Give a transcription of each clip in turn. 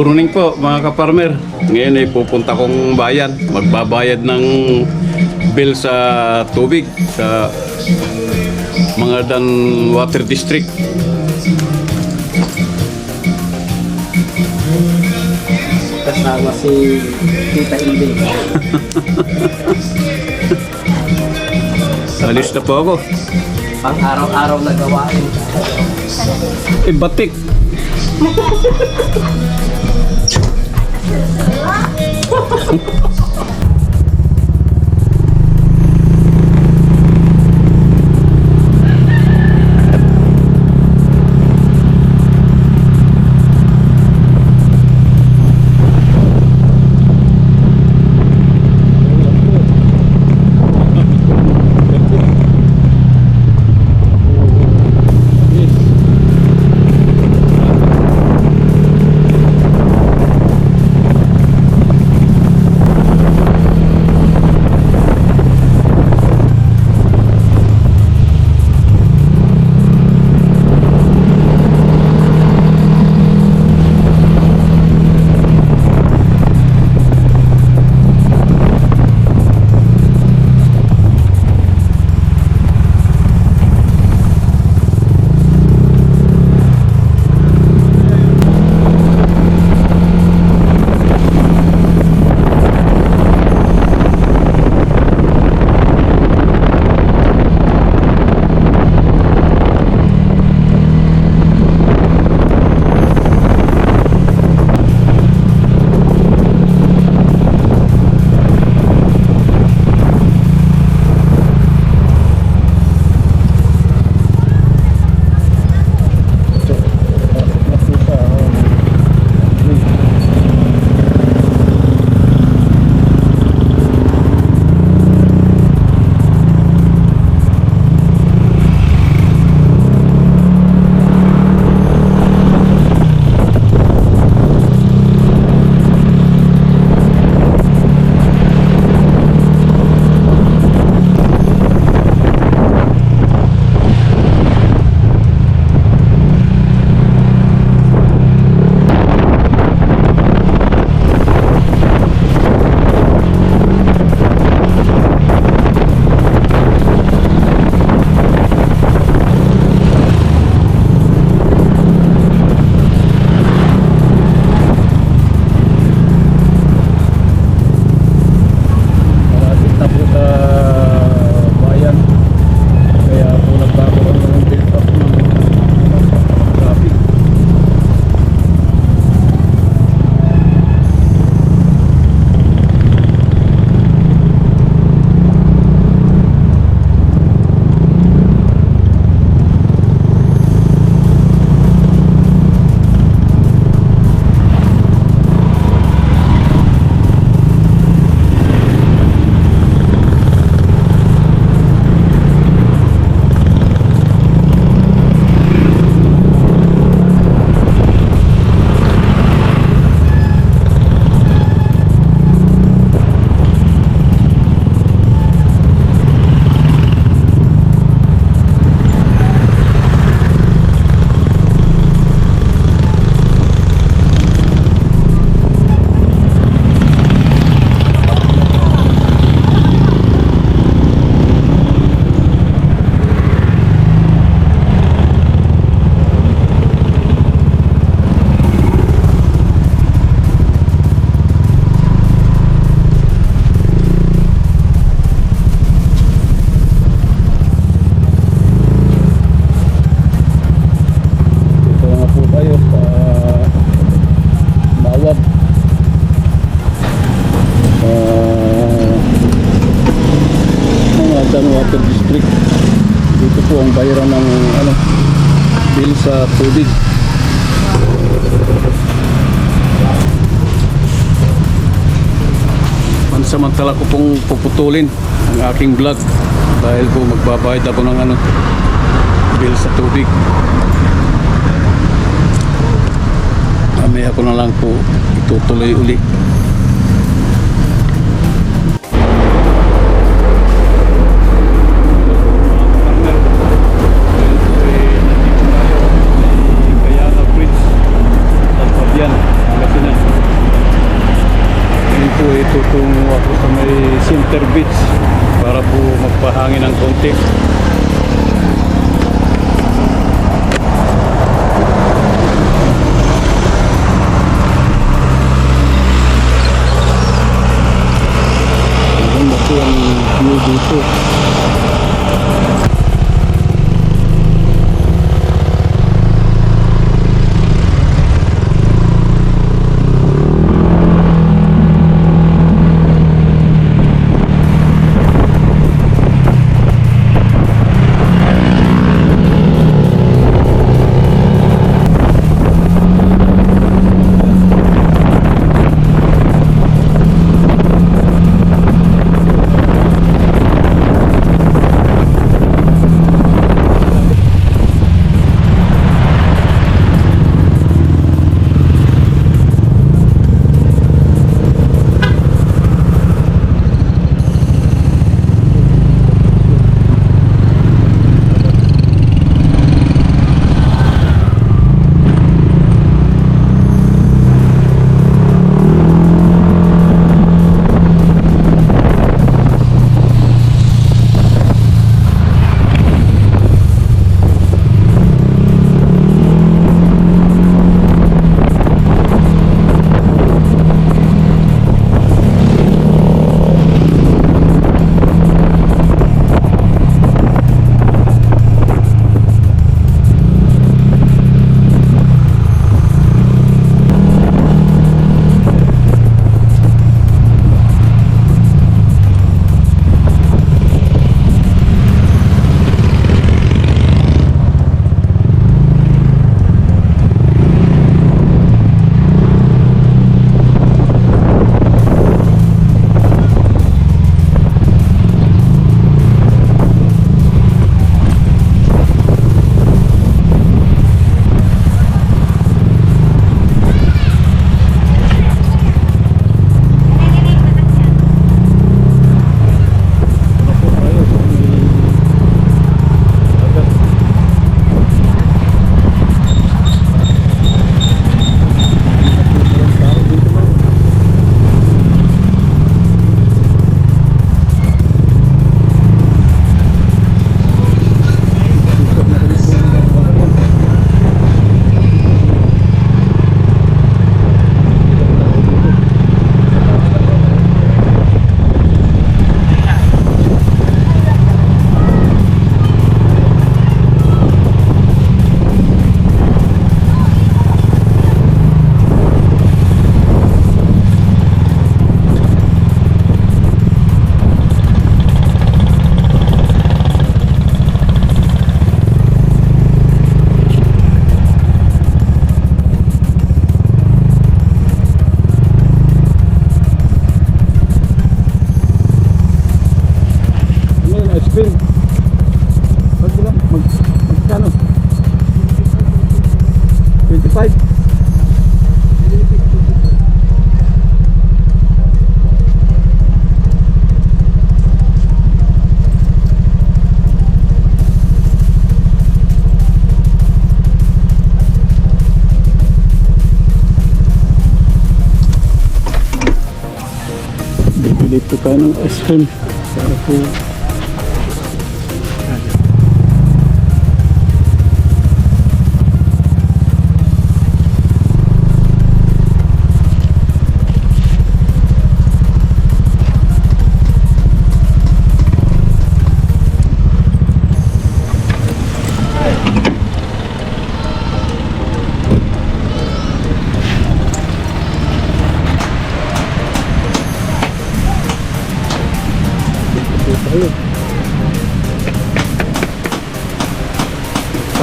Morning po mga kaparmer. Ngayon ay pupunta kong bayan. Magbabayad ng bill sa tubig sa mga dan water district. Kasama si Tita Inday. Alis na po ako. Pang araw-araw na gawain. Eh, batik. Bye. Pansamantala ko pong puputulin ang aking vlog dahil po magbabayad ako ng ano, bill sa tubig. Mamaya ko na lang po itutuloy uli. Bibili po tayo ng ice cream po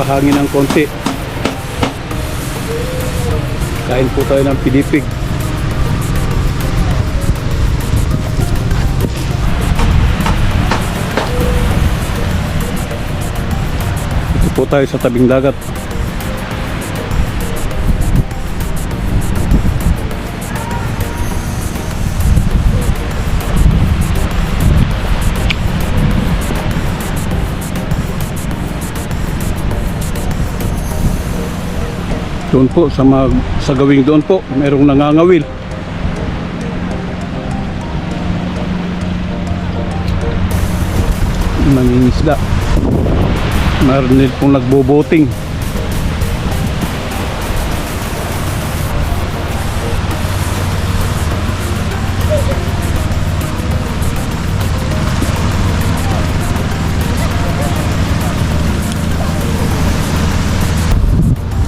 Pahangin ng konti. Kain po tayo ng pilipig. Ito po tayo sa tabing dagat. doon po sa, mag, sa gawing doon po merong nangangawil. Nangingisda meron din pong nagboboting.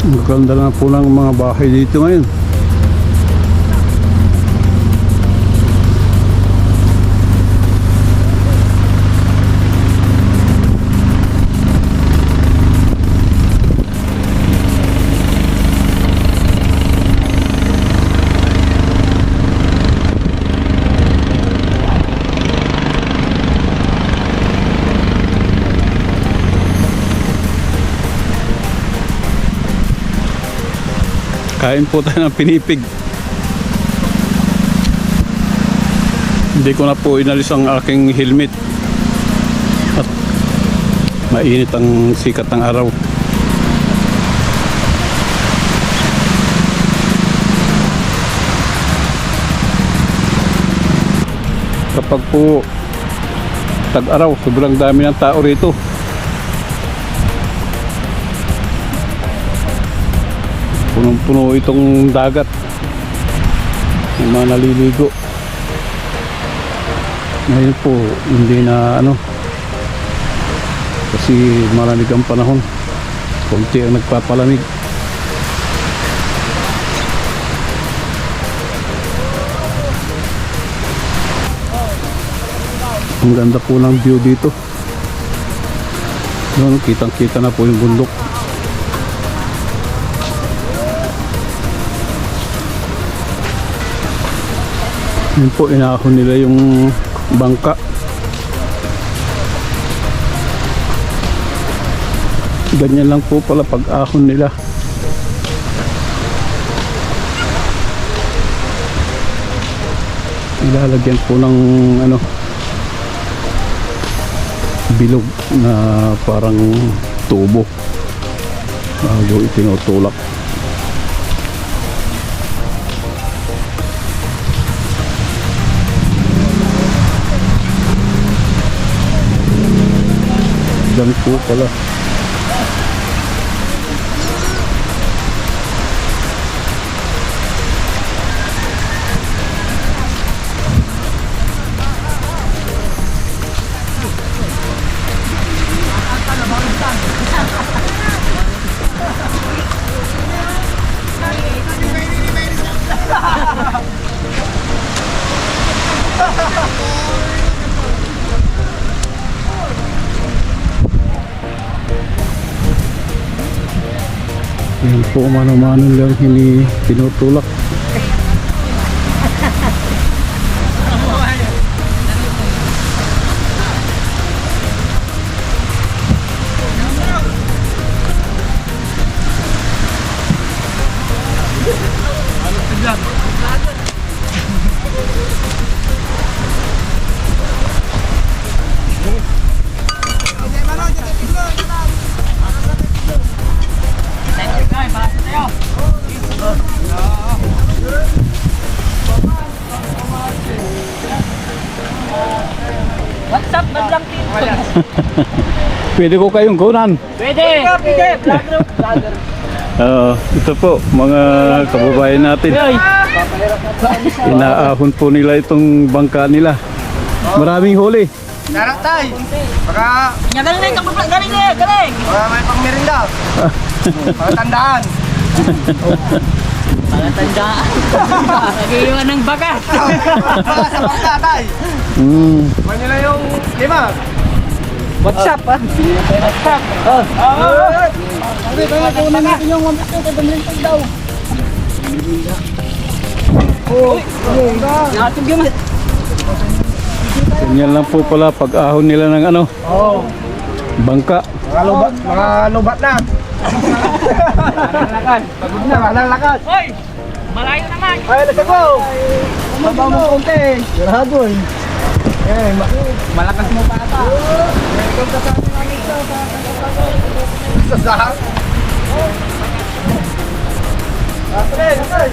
Ang ganda na po ng mga bahay dito ngayon. Kain po tayo ng pinipig. Hindi ko na po inalis ang aking helmet. At mainit ang sikat ng araw. Kapag po tag-araw, sobrang dami ng tao rito. Punong-puno itong dagat. Yung mga naliligo. Ngayon po hindi na ano. Kasi malamig ang panahon. Konti ang nagpapalamig. Ang ganda po ng view dito. Yun, kitang kita na po yung bundok Yun po, inahon nila yung bangka. Ganyan lang po pala pag ahon nila. Ilalagyan po ng ano bilog na parang tubo bago itinutulak. Dami po pala. Yan po mano-mano lang hini tinutulak. Pwede ko kayong kunan. Pwede! Pwede! Oo, ito po, mga kababayan natin. Inaahon po nila itong bangka nila. Maraming huli. Darang tay. Baka, Nya galing na yung kapag galing na galing! baka may pang merinda. Baka tandaan. Mga tandaan! Nag-iwan ng bagat! Baka sa bangka tay. Mm. Man nila yung lima. What's up, ah? What's up? Oh. Sabi ko nga, kunan natin yung 150 kay Dominic daw. Nakatog yun. Ganyan lang po pala pag ahon nila ng ano, Oo. bangka. Mga lubat, mga lubat na. Lalakad. Pagod na, lalakad. Hoy! Malayo naman! Ay, let's go! Mabaw mo konti. Sigurado eh. Ma- malakas mo pa ata. Sa sahang? Atre, atre.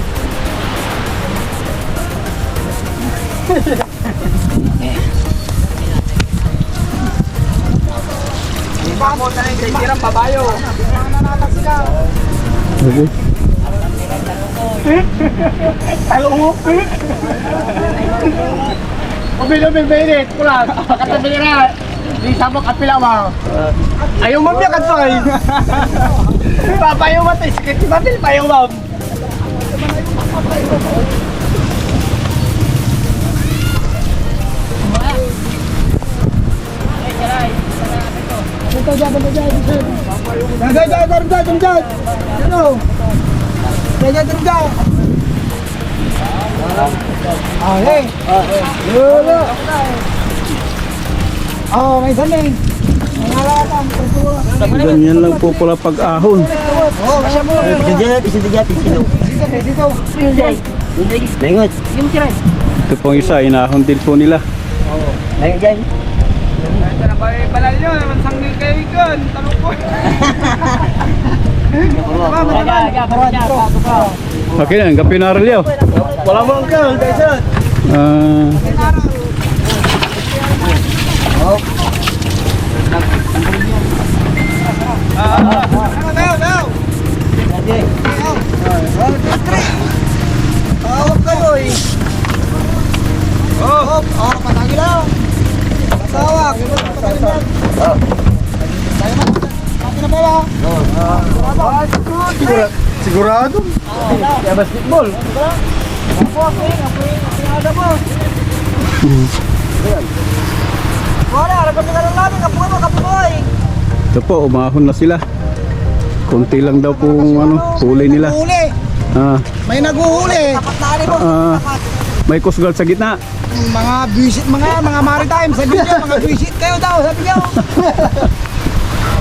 Mamuta na yung kaibiran, pabayo. Nananat sila. Okay. Talo Ubil-ubil mainit, kulat. Katabi na. Di sabok at pilawa. Ayaw mo biya katoy. Papayo mo to, sikit si Babil, payo mo. Dyan, dyan, dyan, dyan, dyan, dyan. Yan o. Dyan, dyan, dyan, dyan. Ah, hey. Lolo. Oh, may kultura. Ganyan lang po pala pag-ahon. Ito pong isa, inahon din po nila. Lengot dyan. Ito na ba yung balal nyo? Naman sanggil kayo ikon. Tanong po. Okay na, kape na rin Wala mo ang girl, Tyson. Ah, Ano daw, daw? Tawag kayo eh. Oh, oh, patagi lang. Patawag. Patawag. Tayo na. Pati na pala. Sigurado. Kaya basketball. Ako, ako eh. Ako eh. Ako. Ako mo. Wala, harap kami na lang namin. Kapo mo, eh. ito po, umahon na sila. Konti lang daw pong ano, huli nila. Huli. Ah, May naguhuli. Ah, may coast guard sa gitna. Mga visit, mga mga maritime, sabi niyo, mga visit kayo daw, sabi niyo.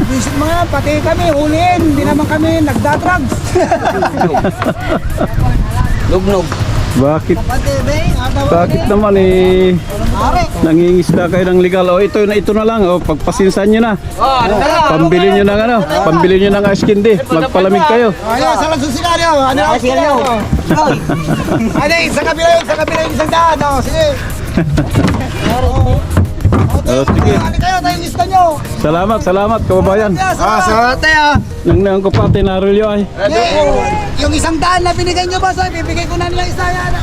visit mga, pati kami, huliin, hindi naman kami nagdadrugs. Lugnog. Bakit? Atawa Bakit naman eh, nangingisda kayo ng legal? O ito, na ito na lang, o pagpasinsan nyo na. Pambili nyo ng ano, pambili nyo ng ice candy. Magpalamig kayo. Ayan, sa lang susigario. Ano ang susigario? Ano yun, sa kabila yun, sa kabila isang daan. Oh, sige. Oh, sige. Ano kayo, tayong lista nyo. Salamat, salamat kababayan. Ah, salamat tayo. Nang nang ko pati narilyo ay. Yung isang daan na binigay nyo, boss, ay, bibigay ko na nila isa yan.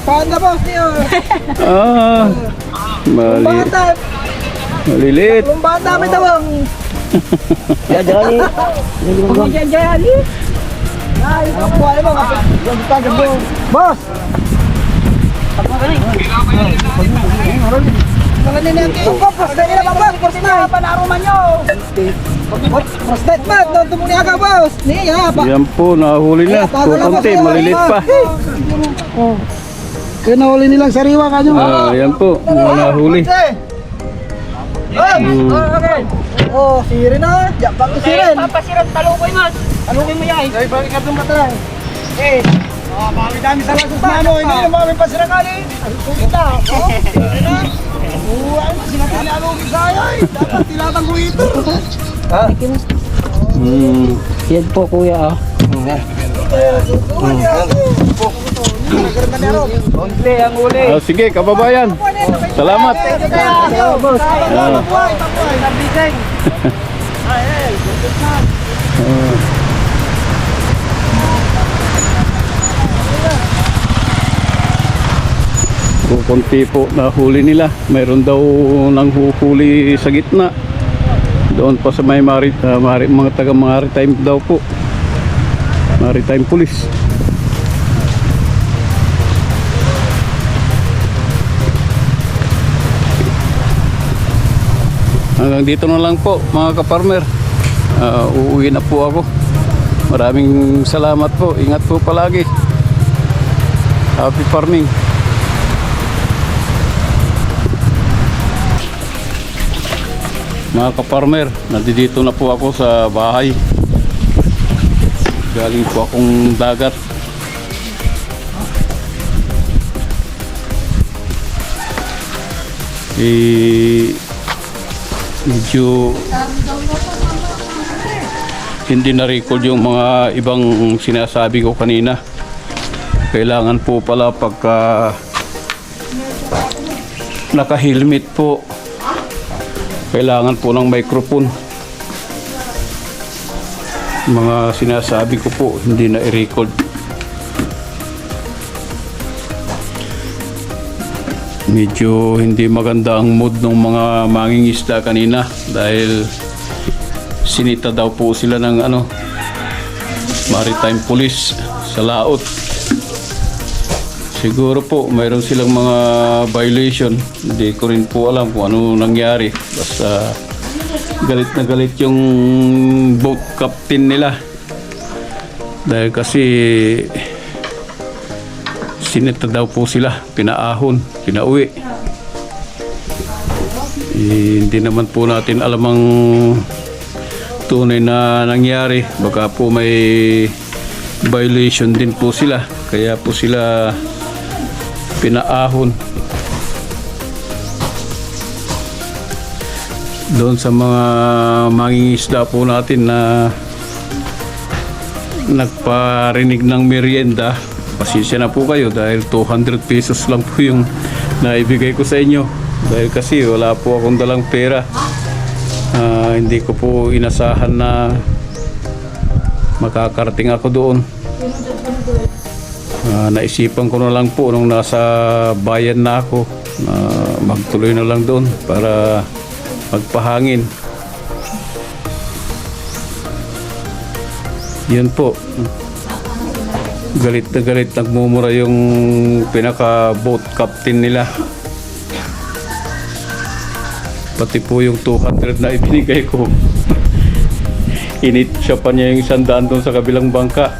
Paano boss niyo? Ah, mali, Bata, maliliit. kung bata may tawang. Yan, dyan. Diyan, diyan, Ay, ang buhay mo. Boss! Yan po, nahuli na. Kukunti, maliliit pa. Kaya nahuli nilang sariwa kanyo. Ah, yan po, nahuli. Mm. Oh, sirin na. Diyan pa ko sirin. Papasiran, talukay mo. Talukay mo yan. Ay, bakit ka tumatay? Eh, ah, mami dami sa lasos na ano, hindi na mami pasirakali. Ay, kumita. Oh, na. Oo, ay, sila tinalugin sa'yo eh. Dapat tilatang ko ito. Mm. Yan po, kuya. ah. Konti ang uli. Ah, sige, kababayan. Salamat. Salamat. Papuay, papuay. Nabigay. Kukunti po nahuli nila. Mayroon daw nang huhuli sa gitna. Doon pa sa may marit, ah, mari, mga taga maritime daw po. Maritime police. Hanggang dito na lang po mga kaparmer. Ah, uuwi na po ako. Maraming salamat po. Ingat po palagi. Happy farming. Mga kaparmer, nandito na po ako sa bahay. Galing po akong dagat. Eh, medyo hindi na-record yung mga ibang sinasabi ko kanina. Kailangan po pala pagka naka-helmet po kailangan po ng microphone. Mga sinasabi ko po, hindi na i-record. Medyo hindi maganda ang mood ng mga mangingisda kanina dahil sinita daw po sila ng ano maritime police sa laot. Siguro po mayroon silang mga violation. Hindi ko rin po alam kung ano nangyari. Basta galit na galit yung boat captain nila. Dahil kasi sinita daw po sila, pinaahon, pinauwi. Eh, hindi naman po natin alam ang tunay na nangyari. Baka po may violation din po sila. Kaya po sila pinaahon. Doon sa mga mangingisda po natin na nagparinig ng merienda, pasensya na po kayo dahil 200 pesos lang po yung naibigay ko sa inyo. Dahil kasi wala po akong dalang pera. Ah, hindi ko po inasahan na makakarating ako doon. Ah, naisipan ko na lang po nung nasa bayan na ako na magtuloy na lang doon para magpahangin. Yun po. Galit na galit nagmumura yung pinaka boat captain nila. Pati po yung 200 na ibinigay ko. Init siya pa niya yung isang daan doon sa kabilang bangka.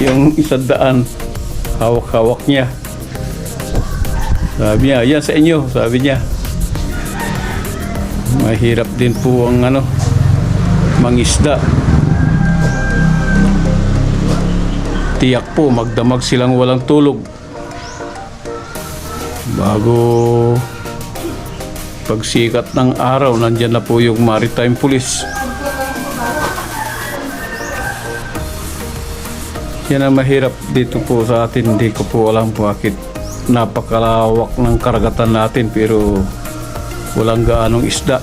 Yung isang daan, hawak-hawak niya. Sabi niya, yan sa inyo, sabi niya. Mahirap din po ang ano, mangisda. Tiyak po, magdamag silang walang tulog. Bago pagsikat ng araw, nandyan na po yung maritime police. Yan ang mahirap dito po sa atin. Hindi ko po alam bakit napakalawak ng karagatan natin pero walang gaanong isda.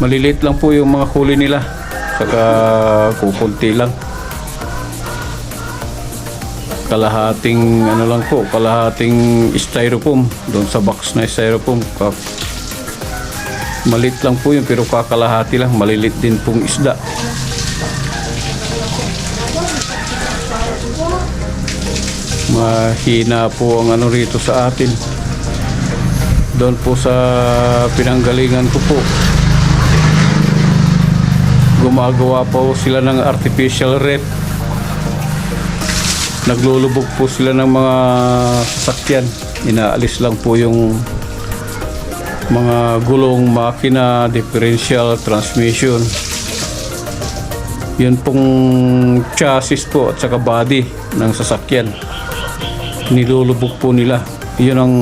Maliliit lang po yung mga huli nila. Saka kukunti lang. Kalahating ano lang po, kalahating styrofoam doon sa box na styrofoam. Malit lang po yun pero kakalahati lang, malilit din pong isda. Mahina po ang ano rito sa atin. Doon po sa pinanggalingan ko po gumagawa po sila ng artificial reef naglulubog po sila ng mga sasakyan. Inaalis lang po yung mga gulong makina differential transmission. Yun pong chassis po at saka body ng sasakyan nilulubog po nila. Yun ang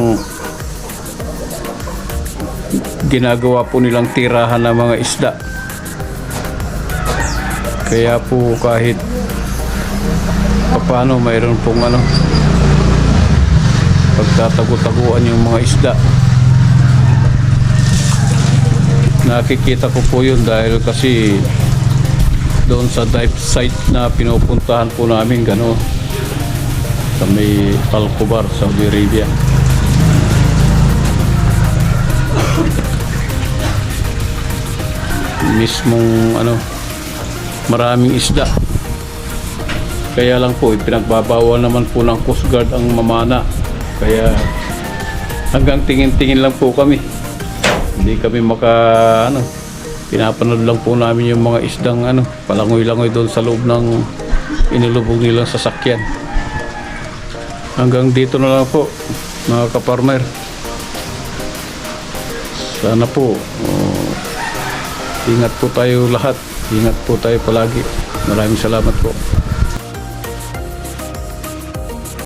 ginagawa po nilang tirahan ng mga isda. Kaya po kahit paano mayroon pong ano pagtatago-taguan yung mga isda. Nakikita ko po yun dahil kasi doon sa dive site na pinupuntahan po namin gano'n sa may Alcobar, Saudi Arabia. Mismong ano, maraming isda. Kaya lang po, pinagbabawal naman po ng Coast Guard ang mamana. Kaya hanggang tingin-tingin lang po kami. Hindi kami maka ano, pinapanood lang po namin yung mga isdang ano, palangoy-langoy doon sa loob ng inilubog nilang sasakyan. Hanggang dito na lang po, mga kaparmer. Sana po, oh, ingat po tayo lahat. Ingat po tayo palagi. Maraming salamat po.